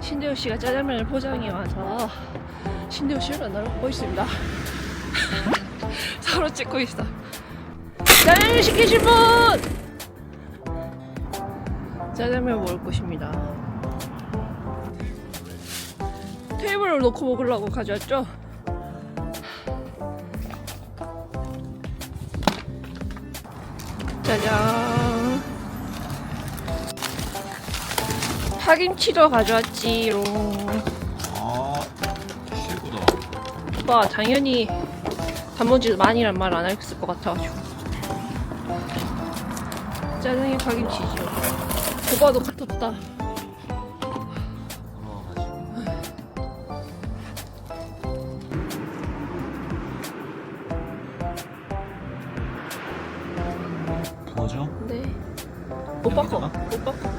신대호 씨가 짜장면을 포장해 와서 신대호 씨를 만나러 가고 있습니다. 서로 찍고 있어. 짜장면 시키실 분! 짜장면 먹을 것입니다. 테이블을 놓고 먹으려고 가져왔죠? 파김치도 가져왔지롱. 아, 최고다. 오빠 당연히 단무지 많이란 말 안 했을 것 같아가지고. 짜장에 파김치죠. 오빠도 같았다. 뭐죠? 네. 오빠 거. 오빠 거.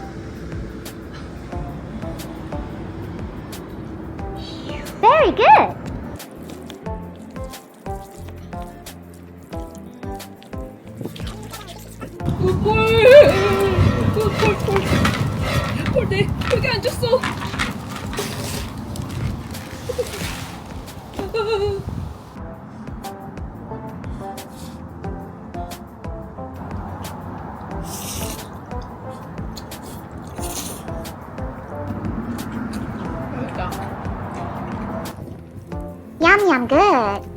Yummy, I'm good.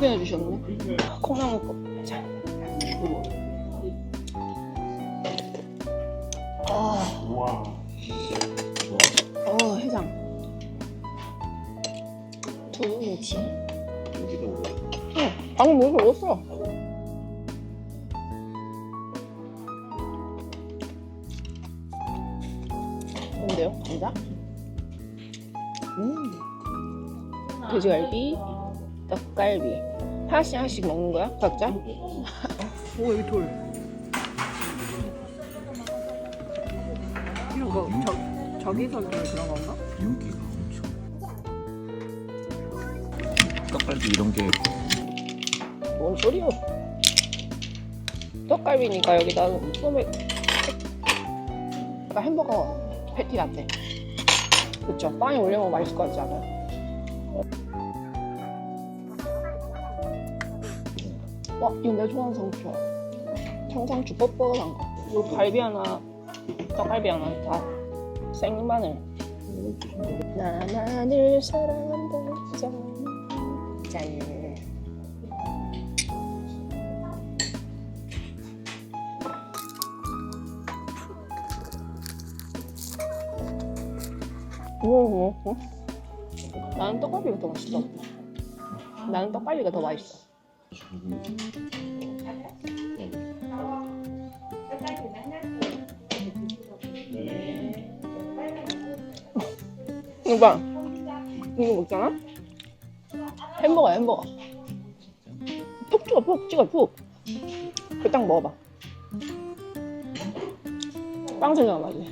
개나 주셨네. 콩나물 껍질. 아, 우와. 어, 해장. 두부김치. 어, 방금 뭐 먹었어? 뭔데요? 감자? 음. 돼지갈비, 떡갈비. 하나씩 하나씩 먹는 거야? 각자? 오, 여기 돌. 이런 거, 저, 저기서 그런 건가? 여기가 엄청. 떡갈비 이런 게 뭔 소리요? 떡갈비니까 여기다 소맥 약간 햄버거 패티 같아 그쵸? 빵에 올려 먹으면 맛있을 것 같지 않아요? 와 이거 내가 좋아하는 상추야 청상추 뻣뻣한 거 그리고 갈비 하나 떡갈비 하나 다 생마늘 나만을 사랑한다 짠 짠. 오, 오, 오. 나는 떡갈비가 더 맛있어. 나는 떡갈비가 더 맛있어. 오빠, 이거 먹잖아? 햄버거야, 햄버거. 푹 찍어, 푹 찍어, 푹. 그 딱 먹어봐. 빵 생각 나지?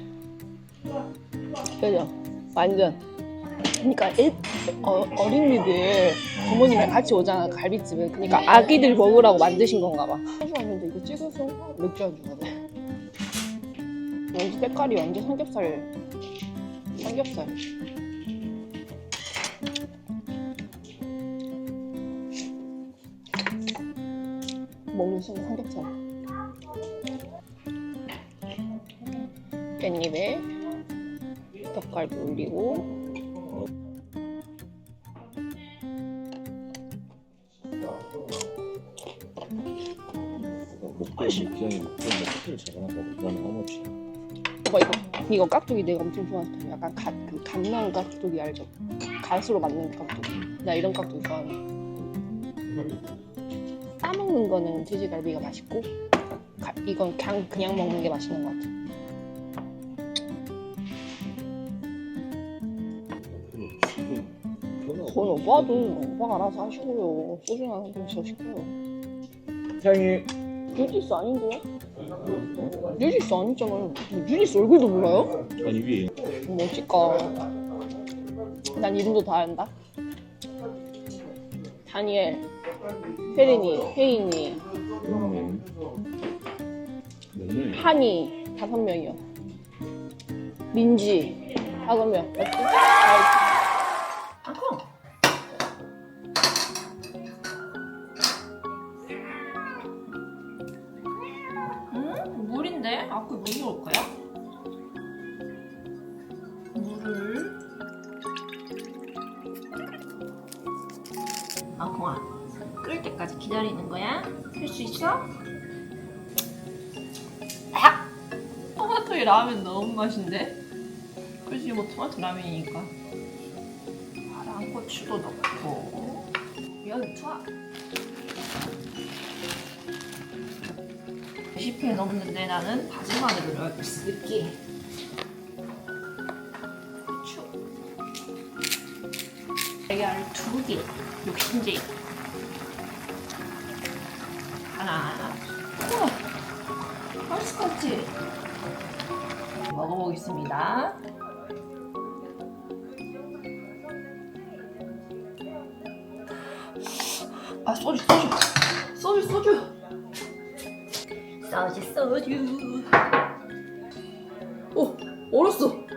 그죠? 완전. 그러니까 애, 어, 어린이들 음. 부모님이랑 같이 오잖아 갈비집에. 그러니까 아기들 먹으라고 만드신 건가 봐. 하지 않는데 이거 찍어서 맥주 안주가 돼 여기 색깔이 완전 삼겹살 삼겹살. 먹는 순간 삼겹살. 깻잎에 닭갈비 올리고. 목도리 기장이 목도리 커피를 잡아놨다고 나는 어머치 오빠 이거 이거 깍두기 내가 엄청 좋아하는 약간 갓, 그 갓난 깍두기 알죠? 갓으로 만든 깍두기. 나 이런 깍두기 좋아하는 싸먹는 거는 돼지갈비가 맛있고 가- 이건 그냥, 그냥 먹는 게 맛있는 것 같아. 그건 오빠도 오빠가 알아서 하시고요. 소주나 한병 시켜요. 향이 뉴지스 아닌데요? 뉴지스 아니잖아요 뉴지스 얼굴도 몰라요? 아니 위에 뭐지까 난 이름도 다 안다 다니엘 혜린이 혜인이 음. 한이 다섯 명이요 민지 다섯 명 맞지? 아콩아 끓을 때까지 기다리는 거야? 할 수 있어? 아! 토마토에 라면 너무 맛인데? 그치 뭐 토마토 라면이니까 파란 고추도 넣고 여기 투하 20회 넘는데 나는 마늘을 넣어야 달걀 두 개 욕심쟁이 하나. 우와 것 같지? 먹어보겠습니다. 아 소주 소주. 소주 소주. 소주 소주. 오 얼었어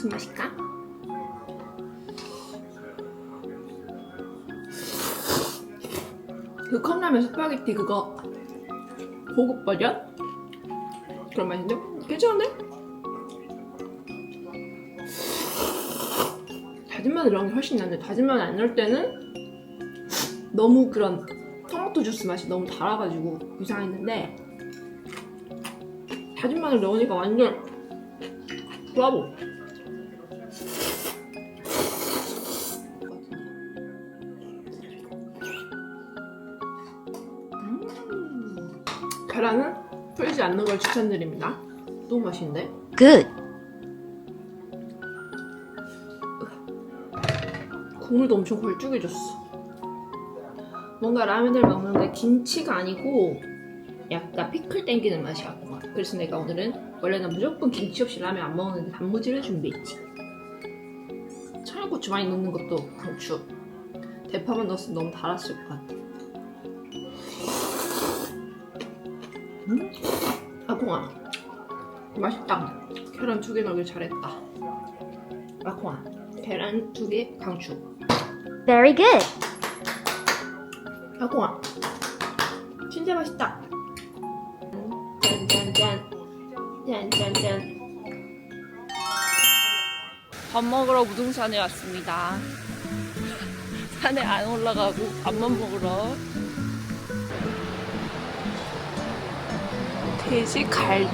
무슨 맛일까? 그 컵라면 스파게티 그거 고급 버전? 그런 맛인데? 괜찮은데? 다진 마늘 넣은 게 훨씬 낫네. 다진 마늘 안 넣을 때는 너무 그런 토마토 주스 맛이 너무 달아가지고 이상했는데 다진 마늘 넣으니까 완전 브라보. 풀지 않는 걸 추천드립니다. 너무 맛있는데? Good. 국물도 엄청 걸쭉해졌어. 뭔가 라면을 먹는데 김치가 아니고 약간 피클 땡기는 맛이 와. 그래서 내가 오늘은 원래는 무조건 김치 없이 라면 안 먹는데 단무지를 준비했지. 청양고추 많이 넣는 것도 강추. 대파만 넣었으면 너무 달았을 것 같아. 음? 아콩아, 맛있다. 계란 두 개 넣길 잘했다. 아콩아, 계란 두 개 강추. Very good. 아콩아 진짜 맛있다 짠짠짠 짠짠짠 밥 먹으러 무등산에 왔습니다. 산에 안 올라가고 밥만 먹으러. 돼지 갈비.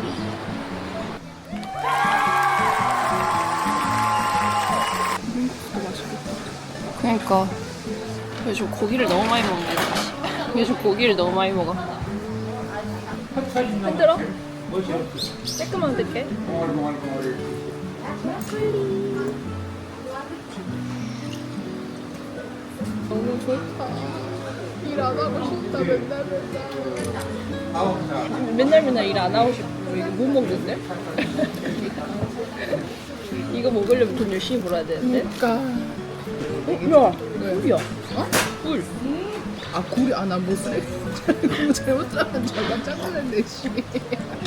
음, 맛있겠다. 그러니까. 요즘 고기를 너무 많이 먹네. 요즘 고기를 너무 많이 먹어. 흔들어? 조금만 흔들게. 너무 좋다. 일 안 하고 싶다 맨날 맨날. 맨날 맨날 일 안 하고 싶어. 이거 못 먹는데? 이거 먹으려면 돈 열심히 벌어야 되는데. 그러니까. 어, 야, 꿀이야. 어? 꿀. 아 굴이 아나뭐 쓰레기 뭐 잘못 잘못 잠깐 짠거는데 씨.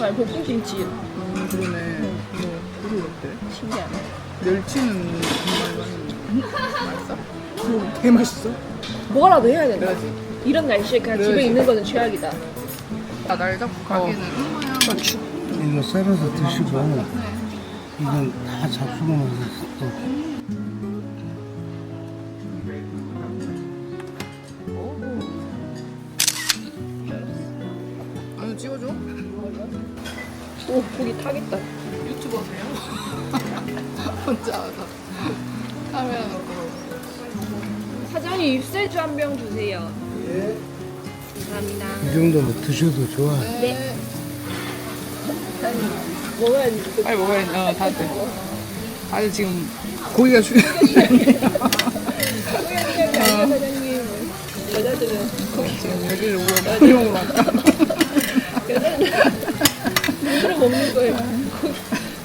아니 볶음김치 음 그러네. 뭐 굴이 어때? 신기하네. 멸치는 정말 맛있어? 뭐, 개 맛있어? 뭐라도 해야 된다. 그래야지. 이런 날씨에 그냥 집에 그래야지. 있는 거는 최악이다. 아, 날 잡고 가기는 엄마야. 이거 썰어서 드시고 이건 다 잡수고 또 아니 찍어줘. 오 고기 타겠다. 유튜버세요? 혼자 와서 카메라 놓고. 사장님 입세주 한 병 주세요. 감사합니다. 이 정도면 드셔도 좋아. 네. 먹어야지. 그 빨리 먹어야 돼. 어, 다들. 다들 지금 고기가 중요해. 사장님 여자들은 지금 여기를 오고 고기 먹으러 왔다. 먹는 거예요.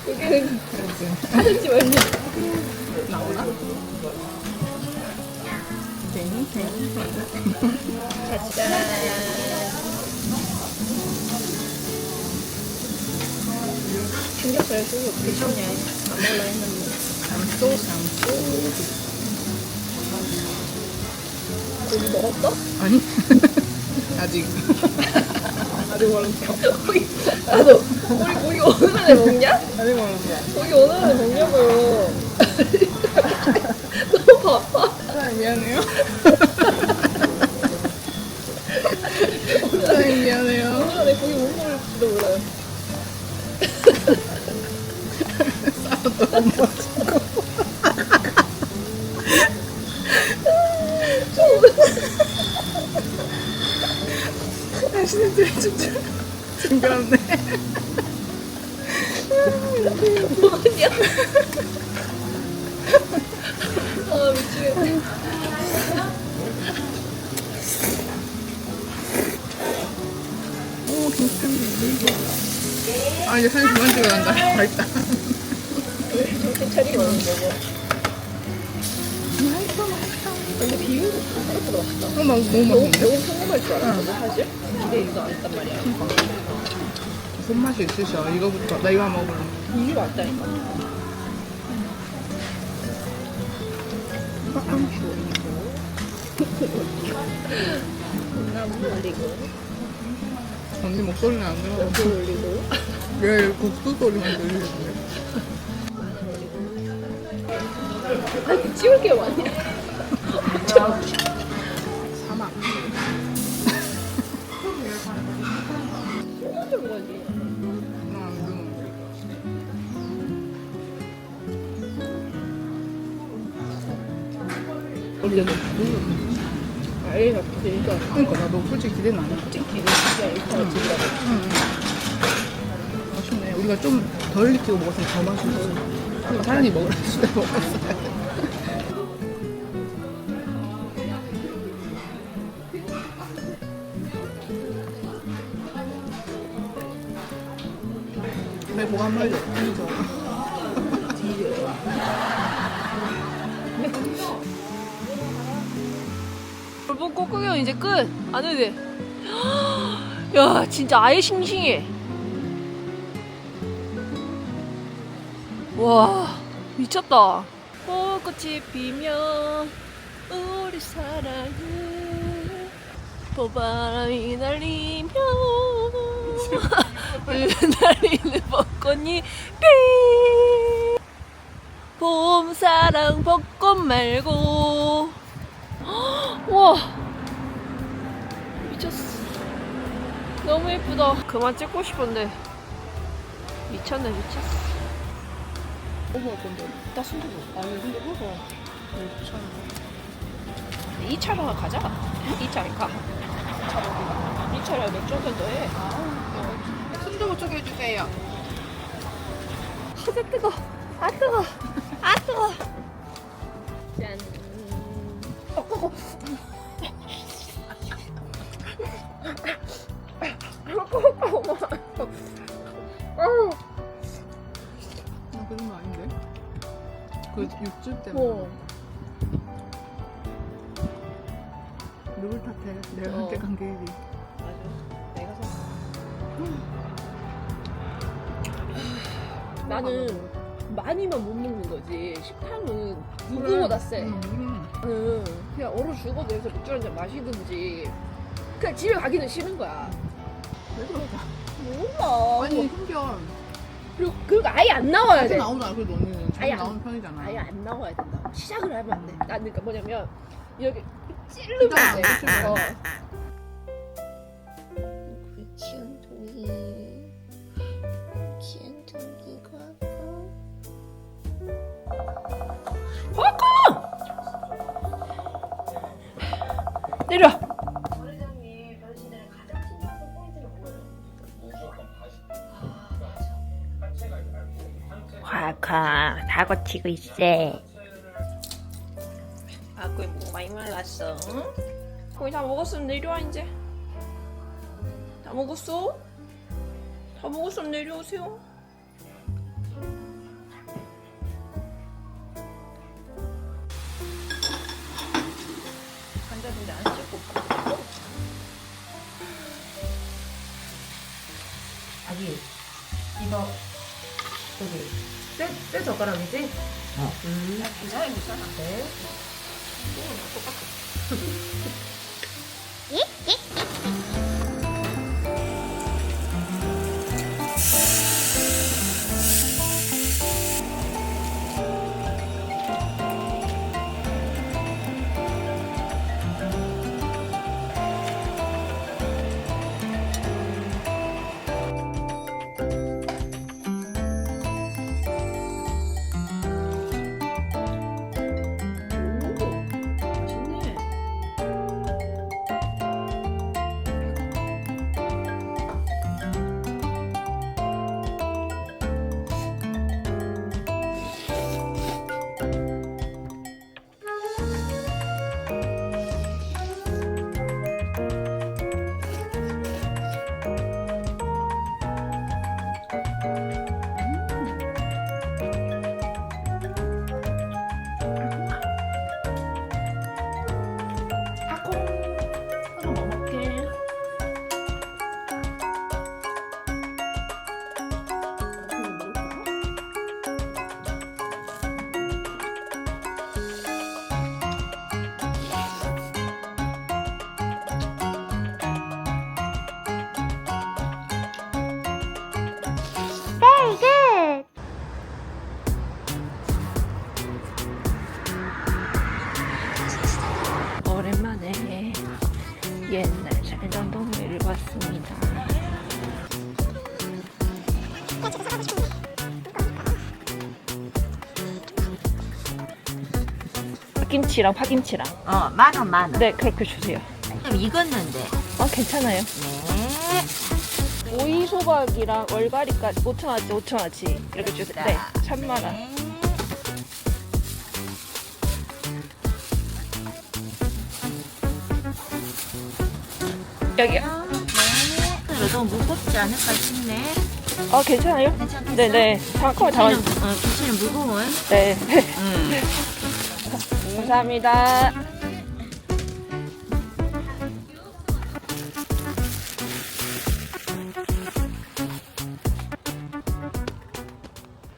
고기는 하든지 말든지. 삼겹살 소스 어떻게 참냐. 안 먹으려 했는데. 쌈소, 쌈소. 고기 먹었어? 아니. 아직. 아직 멀었어. 나도 우리 고기 어느 날에 먹냐? 아직 멀었어. 고기 어느 날에 먹냐고요. 너무 바빠. 사장님 미안해요. 당신은 제일 진짜 징그럽네. 뭐냐? 아 미치겠네. 오, 김치 아, 이제 사진 그만 찍어야 한다. 맛있다. 정신 차리게 먹는 거고. 맛있어 맛있어. 근데 비빔국 생각보다 맛있다. 어, 나 너무 너무 맛있는데? 너무 성공할 줄 알았거든 사실. 기대도 안 했단 말이야. 손맛이 있으셔. 이거부터. 나 이거 한번 먹어볼래. 이게 맞다니까. 콩나물 올리고 언니 목소리는 안 들어. 물 올리고 왜 국수 소리만 들리는데? 아니 찍을 게 많냐? 사막. 소금 거지. 아, 이거. 진짜 그러니까 나도 솔직히 기대는 안 해. 찍기 진짜 일타가 찍으라고. 아쉽네. 우리가 좀 덜 익히고 먹었으면 더 맛있었어. 사람이 먹으라 진짜 먹었어야 뭐가 한 마리 없어? 여러분 꽃구경 이제 끝. 안 해도 돼. 야 진짜 아예 싱싱해. 와 미쳤다. 꽃꽃이 피면 우리 사랑은 봄바람이 날리며 날리는 벚꽃이 피 봄사랑 벚꽃 말고. 와. 미쳤어. 너무 예쁘다. 그만 찍고 싶은데. 미쳤네 미쳤어. 먹을 건데. 나 순두부 아니 근데 먹어. 참. 2차로 가자. 2차로 가. 2차로 2차로 맥주 한잔 더해? 순 두부 쪽에 해주세요. 하자 뜨거 아 뜨거 아 뜨거 짠 아, 그런 거 아닌데? 그 육즙 때문에. 어. 누굴 탓해? 내가 어. 선택한 게 1위. 맞아. 나는 많이만 못 먹는 거지. 식탐은 누구보다 세. 응, 응. 나는 그냥 얼어 죽어도 해서 맥주 한잔 마시든지 그냥 집에 가기는 싫은 거야. 왜 그러자? 몰라. 아니 심지어 그리고 그거 아예 안 나와야 돼. 나오잖아. 그래도 언니는 아예 안- 나오는 편이잖아. 아예 안 나와야 된다. 시작을 하면 안 돼. 나는 그러니까 뭐냐면 여기 찌르면 돼. 귀염둥 내려. 과카 다 거치고 있어. 아구이 뭐 많이 말랐어. 응? 거의 다 먹었으면 내려와 이제. 다 먹었어? 다 먹었으면 내려오세요. 젓가락이지? 어. 음. 괜찮아 괜찮아. 네. 맛있네. 김치랑 파김치랑. 어, 만 원, 만 원. 네, 그렇게 주세요. 좀 익었는데. 어, 괜찮아요. 네. 오이 소박이랑 월가리까지 5천 원어치, 5천 원어치 이렇게 주세요. 네, 3만 원. 네. 여기요. 네. 너무 무겁지 않을까 싶네. 어, 괜찮아요? 괜찮겠어? 네, 네. 잠깐만 담아. 김치는, 어, 김치는 무거운. 네. 음. 감사합니다.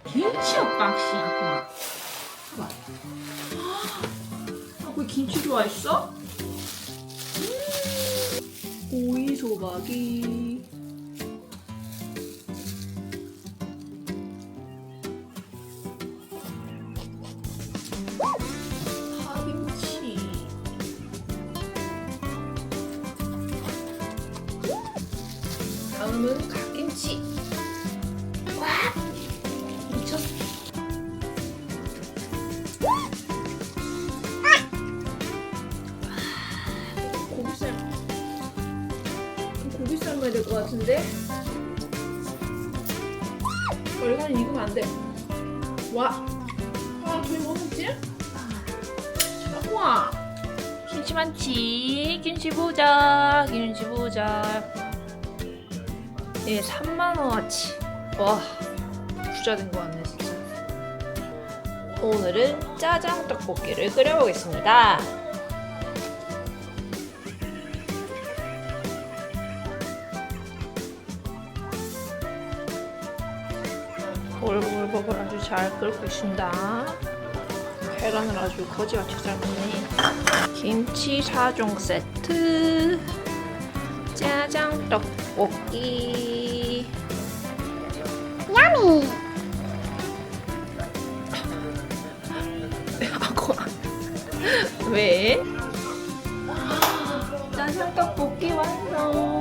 김치 엇박씨 하구만. 봐봐. 아, 그 김치 좋아했어? 음, 오이 소박이. 얼간은 익으면 안 돼. 와. 아, 저희 뭐 먹지? 우와. 김치 많지? 김치 보자 김치 보자. 예 3만 원어치. 와 부자 된것 같네 진짜. 오늘은 짜장 떡볶이를 끓여보겠습니다 잘 끓고 있습니다. 계란을 아주 거지같이 잘 먹네. 김치 4종 세트. 짜장 떡볶이. Yummy! 아고 왜? 짜장 떡볶이 완성.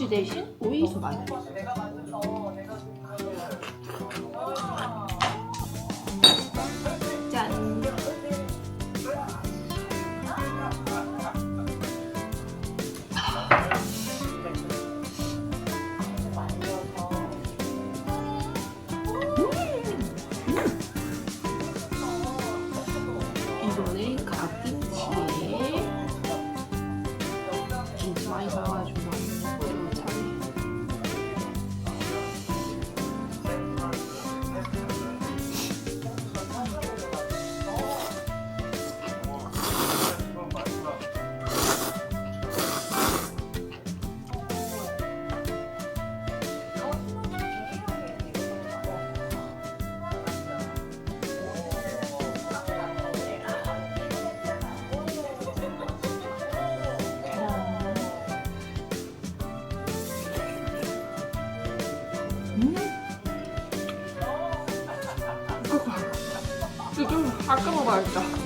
단무지 대신 오이수 맛. った